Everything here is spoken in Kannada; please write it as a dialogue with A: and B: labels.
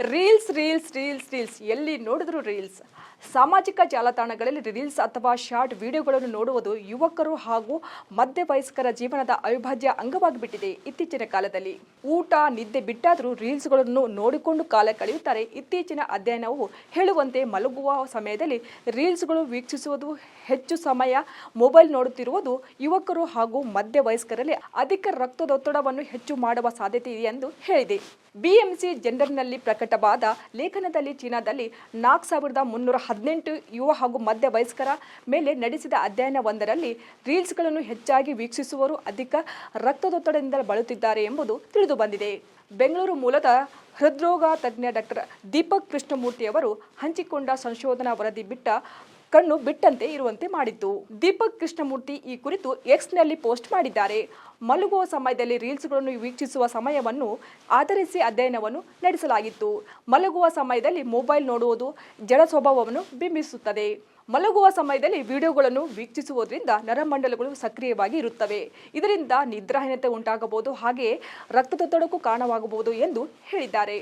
A: ರೀಲ್ಸ್ ರೀಲ್ಸ್ ರೀಲ್ಸ್ ರೀಲ್ಸ್ ಎಲ್ಲಿ ನೋಡಿದ್ರು ರೀಲ್ಸ್ ಸಾಮಾಜಿಕ ಜಾಲತಾಣಗಳಲ್ಲಿ ರೀಲ್ಸ್ ಅಥವಾ ಶಾರ್ಟ್ ವಿಡಿಯೋಗಳನ್ನು ನೋಡುವುದು ಯುವಕರು ಹಾಗೂ ಮಧ್ಯ ವಯಸ್ಕರ ಜೀವನದ ಅವಿಭಾಜ್ಯ ಅಂಗವಾಗಿಬಿಟ್ಟಿದೆ ಇತ್ತೀಚಿನ ಕಾಲದಲ್ಲಿ. ಊಟ, ನಿದ್ದೆ ಬಿಟ್ಟಾದರೂ ರೀಲ್ಸ್ಗಳನ್ನು ನೋಡಿಕೊಂಡು ಕಾಲ ಕಳೆಯುತ್ತಾರೆ. ಇತ್ತೀಚಿನ ಅಧ್ಯಯನವು ಹೇಳುವಂತೆ ಮಲಗುವ ಸಮಯದಲ್ಲಿ ರೀಲ್ಸ್ಗಳು ವೀಕ್ಷಿಸುವುದು ಹೆಚ್ಚು ಸಮಯ ಮೊಬೈಲ್ ನೋಡುತ್ತಿರುವುದು ಯುವಕರು ಹಾಗೂ ಮಧ್ಯ ವಯಸ್ಕರಲ್ಲಿ ಅಧಿಕ ರಕ್ತದೊತ್ತಡವನ್ನು ಹೆಚ್ಚು ಮಾಡುವ ಸಾಧ್ಯತೆ ಇದೆ ಎಂದು ಹೇಳಿದೆ. ಬಿಎಂಸಿ ಜೆಂಡರ್ನಲ್ಲಿ ಪ್ರಕಟವಾದ ಲೇಖನದಲ್ಲಿ ಚೀನಾದಲ್ಲಿ ನಾಲ್ಕು ಸಾವಿರದ ಮುನ್ನೂರ ಹದಿನೆಂಟು ಯುವ ಹಾಗೂ ಮಧ್ಯ ವಯಸ್ಕರ ಮೇಲೆ ನಡೆಸಿದ ಅಧ್ಯಯನವೊಂದರಲ್ಲಿ ರೀಲ್ಸ್ಗಳನ್ನು ಹೆಚ್ಚಾಗಿ ವೀಕ್ಷಿಸುವವರು ಅಧಿಕ ರಕ್ತದೊತ್ತಡದಿಂದ ಬಳಲುತ್ತಿದ್ದಾರೆ ಎಂಬುದು ತಿಳಿದು ಬಂದಿದೆ. ಬೆಂಗಳೂರು ಮೂಲದ ಹೃದ್ರೋಗ ತಜ್ಞ ಡಾಕ್ಟರ್ ದೀಪಕ್ ಕೃಷ್ಣಮೂರ್ತಿಯವರು ಹಂಚಿಕೊಂಡ ಸಂಶೋಧನಾ ವರದಿ ಬಿಟ್ಟ ಕಣ್ಣು ಬಿಟ್ಟಂತೆ ಇರುವಂತೆ ಮಾಡಿತ್ತು ದೀಪಕ್ ಕೃಷ್ಣಮೂರ್ತಿ ಈ ಕುರಿತು ಎಕ್ಸ್ನಲ್ಲಿ ಪೋಸ್ಟ್ ಮಾಡಿದ್ದಾರೆ. ಮಲಗುವ ಸಮಯದಲ್ಲಿ ರೀಲ್ಸ್ಗಳನ್ನು ವೀಕ್ಷಿಸುವ ಸಮಯವನ್ನು ಆಧರಿಸಿ ಅಧ್ಯಯನವನ್ನು ನಡೆಸಲಾಗಿತ್ತು. ಮಲಗುವ ಸಮಯದಲ್ಲಿ ಮೊಬೈಲ್ ನೋಡುವುದು ಜಡ ಸ್ವಭಾವವನ್ನು ಬಿಂಬಿಸುತ್ತದೆ. ಮಲಗುವ ಸಮಯದಲ್ಲಿ ವಿಡಿಯೋಗಳನ್ನು ವೀಕ್ಷಿಸುವುದರಿಂದ ನರಮಂಡಲಗಳು ಸಕ್ರಿಯವಾಗಿ ಇರುತ್ತವೆ. ಇದರಿಂದ ನಿದ್ರಾಹೀನತೆ ಉಂಟಾಗಬಹುದು ಹಾಗೆಯೇ ರಕ್ತದೊತ್ತಡಕ್ಕೂ ಕಾರಣವಾಗಬಹುದು ಎಂದು ಹೇಳಿದ್ದಾರೆ.